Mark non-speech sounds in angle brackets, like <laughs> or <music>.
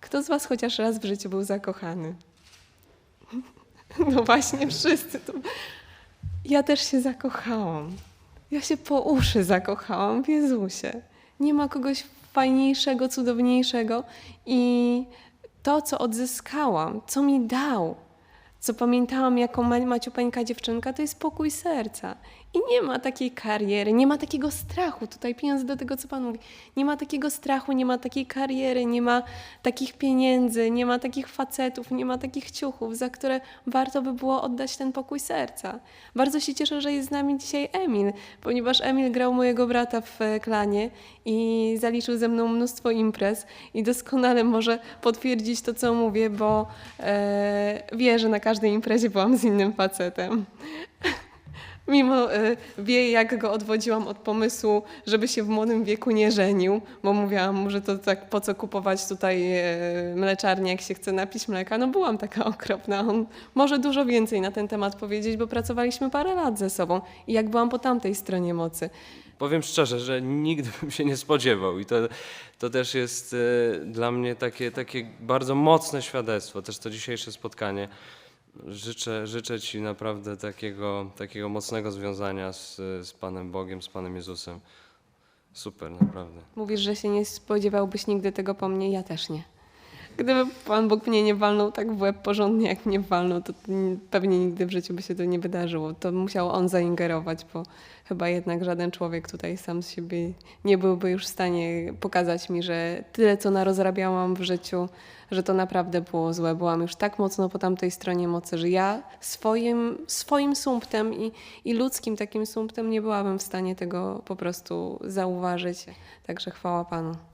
Kto z Was chociaż raz w życiu był zakochany? No właśnie, wszyscy. To... Ja też się zakochałam. Ja się po uszy zakochałam w Jezusie. Nie ma kogoś fajniejszego, cudowniejszego i to, co odzyskałam, co mi dał, co pamiętałam jako ma- maciupeńka dziewczynka, to jest pokój serca. I nie ma takiej kariery, nie ma takiego strachu. Tutaj pieniądze do tego, co Pan mówi. Nie ma takiego strachu, nie ma takiej kariery, nie ma takich pieniędzy, nie ma takich facetów, nie ma takich ciuchów, za które warto by było oddać ten pokój serca. Bardzo się cieszę, że jest z nami dzisiaj Emil, ponieważ Emil grał mojego brata w e, klanie i zaliczył ze mną mnóstwo imprez i doskonale może potwierdzić to, co mówię, bo e, wie, że na każdej imprezie byłam z innym facetem. <laughs> Mimo e, wie, jak go odwodziłam od pomysłu, żeby się w młodym wieku nie żenił, bo mówiłam mu, że to tak po co kupować tutaj e, mleczarnię, jak się chce napić mleka. No byłam taka <laughs> okropna. On może dużo więcej na ten temat powiedzieć, bo pracowaliśmy parę lat ze sobą i jak byłam po tamtej stronie mocy. Powiem szczerze, że nigdy bym się nie spodziewał i to, to też jest e, dla mnie takie, takie bardzo mocne świadectwo, też to dzisiejsze spotkanie. Życzę, życzę Ci naprawdę takiego, takiego mocnego związania z, z Panem Bogiem, z Panem Jezusem. Super, naprawdę. Mówisz, że się nie spodziewałbyś nigdy tego po mnie, ja też nie. Gdyby Pan Bóg mnie nie walnął tak w łeb porządnie, jak mnie walnął, to pewnie nigdy w życiu by się to nie wydarzyło. To musiał On zaingerować, bo chyba jednak żaden człowiek tutaj sam z siebie nie byłby już w stanie pokazać mi, że tyle, co narozrabiałam w życiu, że to naprawdę było złe. Byłam już tak mocno po tamtej stronie mocy, że ja swoim, swoim sumptem i, i ludzkim takim sumptem nie byłabym w stanie tego po prostu zauważyć. Także chwała Panu.